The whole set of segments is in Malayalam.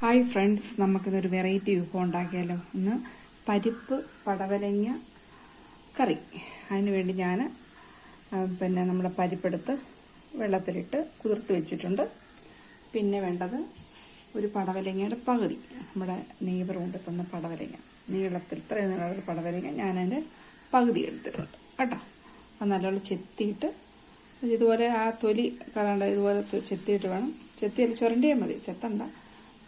ഹായ് ഫ്രണ്ട്സ് നമുക്കിതൊരു വെറൈറ്റി വിഭവം ഉണ്ടാക്കിയാലോ? ഇന്ന് പരിപ്പ് പടവലങ്ങ കറി. അതിന് വേണ്ടി ഞാൻ പിന്നെ നമ്മുടെ പരിപ്പെടുത്ത് വെള്ളത്തിലിട്ട് കുതിർത്ത് വെച്ചിട്ടുണ്ട്. പിന്നെ വേണ്ടത് ഒരു പടവലങ്ങയുടെ പകുതി. നമ്മുടെ നെയ്ബർ കൊണ്ട് തന്ന പടവലങ്ങ. നീളത്തിൽ ഇത്രയും നീളത്തിൽ പടവലങ്ങ ഞാനതിന്റെ പകുതി എടുത്തിട്ടുണ്ട്. കേട്ടോ? അത് നല്ലോണം ചെത്തിയിട്ട് ഇതുപോലെ ആ തൊലി കളണ്ട ഇതുപോലെ ചെത്തിയിട്ട് വേണം. ചെത്തിയാൽ ചുരണ്ടിയാൽ മതി. ചെത്തണ്ട.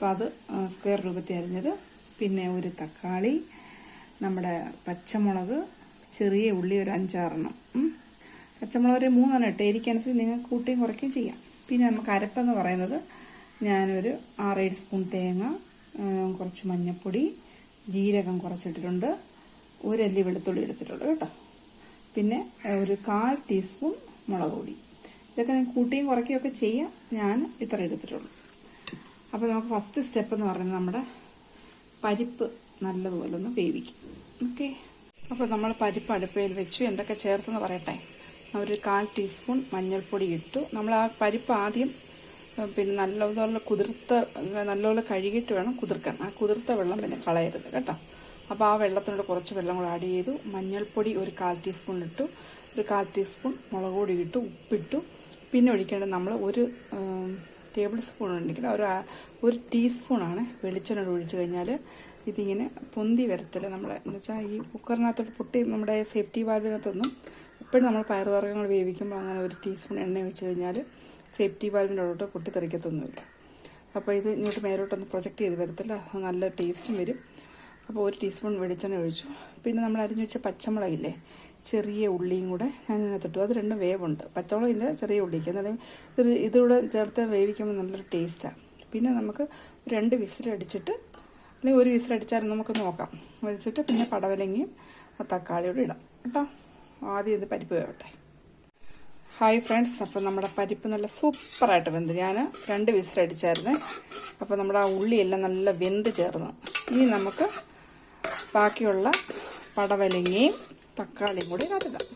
അപ്പോൾ അത് സ്ക്വയർ രൂപത്തിൽ അരിഞ്ഞത് പിന്നെ ഒരു തക്കാളി നമ്മുടെ പച്ചമുളക് ചെറിയ ഉള്ളി ഒരു അഞ്ചാറെണ്ണം. പച്ചമുളക് ഒരു മൂന്നെണ്ണം ഇട്ട് എരിക്കനുസരിച്ച് നിങ്ങൾക്ക് കൂട്ടുകയും കുറയ്ക്കുകയും ചെയ്യാം. പിന്നെ നമുക്ക് അരപ്പെന്ന് പറയുന്നത് ഞാനൊരു ആറേഴ് സ്പൂൺ തേങ്ങ കുറച്ച് മഞ്ഞൾപ്പൊടി ജീരകം കുറച്ചിട്ടിട്ടുണ്ട്. ഒരല്ലി വെളുത്തുള്ളി എടുത്തിട്ടുള്ളൂ കേട്ടോ. പിന്നെ ഒരു കാൽ ടീസ്പൂൺ മുളക് പൊടി. ഇതൊക്കെ നിങ്ങൾക്ക് കൂട്ടിയും കുറയ്ക്കുകയൊക്കെ ചെയ്യാം. ഞാൻ ഇത്ര എടുത്തിട്ടുള്ളൂ. അപ്പോൾ നമുക്ക് ഫസ്റ്റ് സ്റ്റെപ്പ് എന്ന് പറയുന്നത് നമ്മുടെ പരിപ്പ് നല്ലതുപോലെ ഒന്ന് വേവിക്കും. ഓക്കെ അപ്പോൾ നമ്മൾ പരിപ്പ് അടുപ്പയിൽ വെച്ചു. എന്തൊക്കെ ചേർത്തെന്ന് പറയട്ടെ? ഒരു കാൽ ടീസ്പൂൺ മഞ്ഞൾപ്പൊടി ഇട്ടു. നമ്മൾ ആ പരിപ്പ് ആദ്യം പിന്നെ നല്ലതുപോലെ കുതിർത്ത നല്ലപോലെ കഴുകിയിട്ട് വേണം കുതിർക്കാൻ. ആ കുതിർത്ത വെള്ളം പിന്നെ കളയരുത് കേട്ടോ. അപ്പോൾ ആ വെള്ളത്തിനോട് കുറച്ച് വെള്ളം കൂടെ ആഡ് ചെയ്തു. മഞ്ഞൾപ്പൊടി ഒരു കാൽ ടീസ്പൂൺ ഇട്ടു. ഒരു കാൽ ടീസ്പൂൺ മുളക് പൊടി ഇട്ടു. ഉപ്പിട്ടു. പിന്നെ ഒഴിക്കേണ്ടത് നമ്മൾ ഒരു ടേബിൾ സ്പൂൺ ഉണ്ടെങ്കിൽ ഒരു ഒരു ടീസ്പൂണാണ് വെളിച്ചെണ്ണ ഒഴിച്ചു കഴിഞ്ഞാൽ ഇതിങ്ങനെ പൊന്തി വരത്തില്ല. നമ്മുടെ എന്ന് വെച്ചാൽ ഈ കുക്കറിനകത്തോട്ട് പൊട്ടി നമ്മുടെ സേഫ്റ്റി വാൽവിനകത്തൊന്നും എപ്പോഴും നമ്മൾ പയറുവർഗങ്ങൾ വേവിക്കുമ്പോൾ അങ്ങനെ ഒരു ടീസ്പൂൺ എണ്ണ ഒഴിച്ചു കഴിഞ്ഞാൽ സേഫ്റ്റി വാൽവിന്റെ അവിടോട്ട് പൊട്ടിത്തെറിക്കത്തൊന്നുമില്ല. അപ്പോൾ ഇത് ഇങ്ങോട്ട് മേലോട്ടൊന്ന് പ്രൊജക്റ്റ് ചെയ്ത് വരത്തില്ല. നല്ല ടേസ്റ്റും വരും. അപ്പോൾ ഒരു ടീസ്പൂൺ വെളിച്ചെണ്ണ ഒഴിച്ചു. പിന്നെ നമ്മൾ അരിഞ്ഞു വെച്ച പച്ചമുളകില്ലേ ചെറിയ ഉള്ളിയും കൂടെ ഞാൻ ഇതിനകത്തിട്ടു അത് രണ്ടും വേവുണ്ട്. പച്ചമുളകിന്റെ ചെറിയ ഉള്ളിക്ക്. എന്നാലും ഇത് ഇതുകൂടെ ചേർത്ത് വേവിക്കുമ്പോൾ നല്ലൊരു ടേസ്റ്റാണ് പിന്നെ നമുക്ക് ഒരു രണ്ട് വിസിലടിച്ചിട്ട് അല്ലെങ്കിൽ ഒരു വിസിലടിച്ചാലും നമുക്ക് നോക്കാം. വലിച്ചിട്ട് പിന്നെ പടവലങ്ങിയും തക്കാളിയോടെ ഇടാം. കേട്ടോ? ആദ്യം ഇത് പരിപ്പ് വേവട്ടെ. ഹായ് ഫ്രണ്ട്സ് അപ്പോൾ നമ്മുടെ പരിപ്പ് നല്ല സൂപ്പറായിട്ട് വെന്ത്. ഞാൻ രണ്ട് വിസിലടിച്ചായിരുന്നേ അപ്പോൾ നമ്മുടെ ആ ഉള്ളിയെല്ലാം നല്ല വെന്ത് ചേർന്ന്. ഇനി നമുക്ക് ബാക്കിയുള്ള പടവലങ്ങയും തക്കാളിയും കൂടി അതിടാം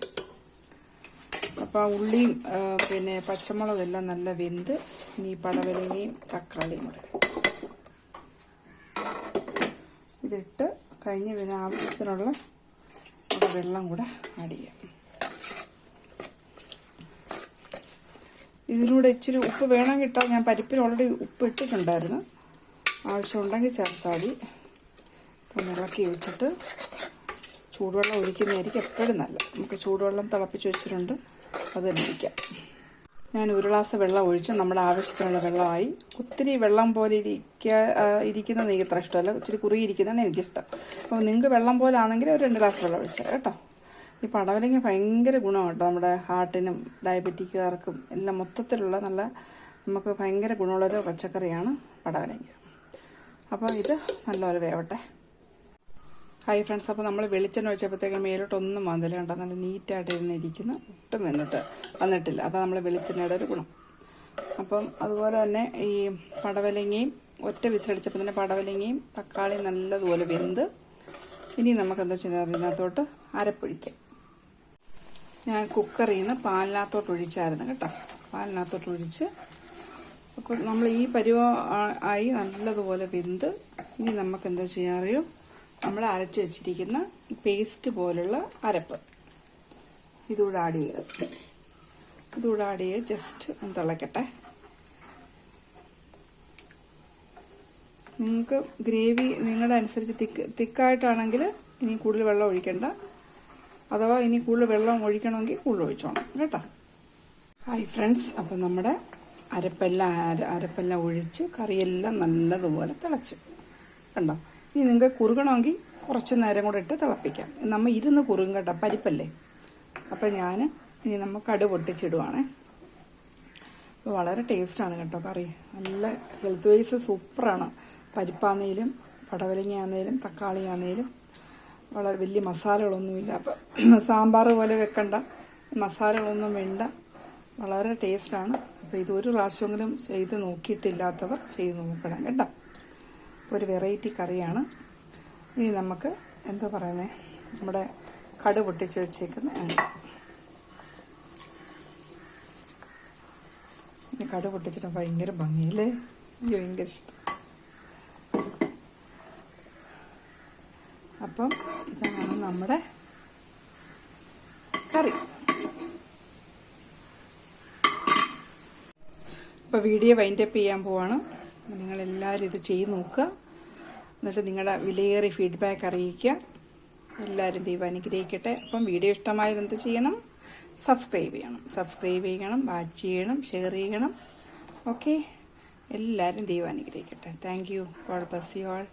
അപ്പോൾ ഉള്ളിയും പിന്നെ പച്ചമുളകും എല്ലാം നല്ല വെന്ത് ഇനി പടവലങ്ങയും തക്കാളിയും കൂടി ഇതിട്ട് കഴിഞ്ഞ് പിന്നെ ആവശ്യത്തിനുള്ള വെള്ളം കൂടെ ആഡ് ചെയ്യാം. ഇതിനൂടെ ഇച്ചിരി ഉപ്പ് വേണം കിട്ടാൻ ഞാൻ പരിപ്പിൽ ഓൾറെഡി ഉപ്പ് ഇട്ടിട്ടുണ്ടായിരുന്നു. ആവശ്യമുണ്ടെങ്കിൽ ചേർത്താൽ മതി. ഒന്ന് വെച്ചിട്ട് ചൂടുവെള്ളം ഒഴിക്കുന്നതായിരിക്കും എപ്പോഴും നല്ലത്. നമുക്ക് ചൂടുവെള്ളം തിളപ്പിച്ച് വെച്ചിട്ടുണ്ട് അത് തന്നെ ഒഴിക്കാം. ഞാൻ ഒരു ഗ്ലാസ് വെള്ളം ഒഴിച്ച് നമ്മുടെ ആവശ്യത്തിനുള്ള വെള്ളമായി. ഒത്തിരി വെള്ളം പോലെ ഇരിക്കുക ഇരിക്കുന്നത് എനിക്ക് ഇത്ര ഇഷ്ടമല്ല. ഇച്ചിരി കുറുകിയിരിക്കുന്നതാണ് എനിക്കിഷ്ടം. അപ്പോൾ നിങ്ങൾക്ക് വെള്ളം പോലെ ആണെങ്കിൽ ഒരു രണ്ട് ഗ്ലാസ് വെള്ളം ഒഴിച്ചാൽ കേട്ടോ. ഈ പടവലങ്ങ ഭയങ്കര ഗുണമാണ് കേട്ടോ. നമ്മുടെ ഹാർട്ടിനും ഡയബറ്റിക്കുകാർക്കും എല്ലാം മൊത്തത്തിലുള്ള നല്ല നമുക്ക് ഭയങ്കര ഗുണമുള്ളൊരു പച്ചക്കറിയാണ് പടവലങ്ങ. അപ്പോൾ ഇത് നല്ലപോലെ വേവട്ടെ. ഹായ് ഫ്രണ്ട്സ് അപ്പോൾ നമ്മൾ വെളിച്ചെണ്ണ ഒഴിച്ചപ്പോഴത്തേക്കും മേലോട്ടൊന്നും വന്നില്ല കണ്ടോ? നല്ല നീറ്റായിട്ട് ഇരുന്ന് ഇരിക്കുന്ന. ഒട്ടും വന്നിട്ട് വന്നിട്ടില്ല. അതാണ് നമ്മൾ വെളിച്ചെണ്ണയുടെ ഒരു ഗുണം. അപ്പം അതുപോലെ തന്നെ ഈ പടവലങ്ങയും ഒറ്റ വിസിലടിച്ചപ്പോൾ തന്നെ പടവലങ്ങയും തക്കാളിയും നല്ലതുപോലെ വെന്ത് ഇനി നമുക്ക് എന്താ വെച്ചാൽ അതിനകത്തോട്ട് അരപ്പൊഴിക്കാം. ഞാൻ കുക്കറിൽ നിന്ന് പാലിനകത്തോട്ട് ഒഴിച്ചായിരുന്നു കേട്ടോ. പാലിനകത്തോട്ട് ഒഴിച്ച് അപ്പോൾ നമ്മൾ ഈ പരുവ ആയി നല്ലതുപോലെ വെന്ത് ഇനി നമുക്ക് എന്താ ചെയ്യാൻ അറിയോ? നമ്മൾ അരച്ച് വെച്ചിരിക്കുന്ന പേസ്റ്റ് പോലുള്ള അരപ്പ്. ഇതുകൂടെ ആഡ് ചെയ്യുക ഇതുകൂടെ ആഡ് ചെയ്ത് ജസ്റ്റ് ഒന്ന് തിളക്കട്ടെ. നിങ്ങൾക്ക് ഗ്രേവി നിങ്ങളുടെ അനുസരിച്ച് തിക്ക് തിക്കായിട്ടാണെങ്കിൽ ഇനി കൂടുതൽ വെള്ളം ഒഴിക്കണ്ട. അഥവാ ഇനി കൂടുതൽ വെള്ളം ഒഴിക്കണമെങ്കിൽ കൂടുതൽ ഒഴിച്ചോണം. കേട്ടോ? ഹായ് ഫ്രണ്ട്സ് അപ്പം നമ്മുടെ അരപ്പെല്ലാം അര- അരപ്പെല്ലാം ഒഴിച്ച് കറിയെല്ലാം നല്ലതുപോലെ തിളച്ച്. കണ്ടോ? ഇനി നിങ്ങൾക്ക് കുറുകണമെങ്കിൽ കുറച്ച് നേരം കൂടെ ഇട്ട് തിളപ്പിക്കാം. നമ്മൾ ഇരുന്ന് കുറുകും കേട്ടോ പരിപ്പല്ലേ? അപ്പം ഞാൻ ഇനി നമ്മൾ കടു പൊട്ടിച്ചിടുവാണേ. അപ്പോൾ വളരെ ടേസ്റ്റാണ് കേട്ടോ കറി. നല്ല ഹെൽത്ത് വൈസ് സൂപ്പറാണ്. പരിപ്പാന്നേലും പടവലങ്ങ ആന്നേലും തക്കാളി ആന്നേലും വളരെ വലിയ മസാലകളൊന്നുമില്ല. അപ്പം സാമ്പാർ പോലെ വെക്കണ്ട മസാലകളൊന്നും വേണ്ട. വളരെ ടേസ്റ്റാണ് അപ്പോൾ ഇതൊരു പ്രാവശ്യമെങ്കിലും ചെയ്ത് നോക്കിയിട്ടില്ലാത്തവർ ചെയ്ത് നോക്കണം കേട്ടോ. അപ്പോൾ ഒരു വെറൈറ്റി കറിയാണ്. ഇനി നമുക്ക് എന്താ പറയുന്നത് നമ്മുടെ കട് പൊട്ടിച്ച് വെച്ചേക്കുന്ന എണ്ണ ഇനി കടു പൊട്ടിച്ചിട്ട് ഭയങ്കര ഭംഗിയില്ലേ? എനിക്ക് ഭയങ്കര ഇഷ്ടം. അപ്പം ഇതാണ് നമ്മുടെ കറി. അപ്പോൾ വീഡിയോ വൈൻഡപ്പ് ചെയ്യാൻ പോവാണ്. നിങ്ങളെല്ലാവരും ഇത് ചെയ്ത് നോക്കുക. എന്നിട്ട് നിങ്ങളുടെ വിലയേറിയ ഫീഡ്ബാക്ക് അറിയിക്കുക. എല്ലാവരും ദൈവം അനുഗ്രഹിക്കട്ടെ. അപ്പം വീഡിയോ ഇഷ്ടമായത് എന്ത് ചെയ്യണം? സബ്സ്ക്രൈബ് ചെയ്യണം. സബ്സ്ക്രൈബ് ചെയ്യണം വാച്ച് ചെയ്യണം ഷെയർ ചെയ്യണം. ഓക്കെ എല്ലാവരും ദൈവം അനുഗ്രഹിക്കട്ടെ. Thank you God bless you all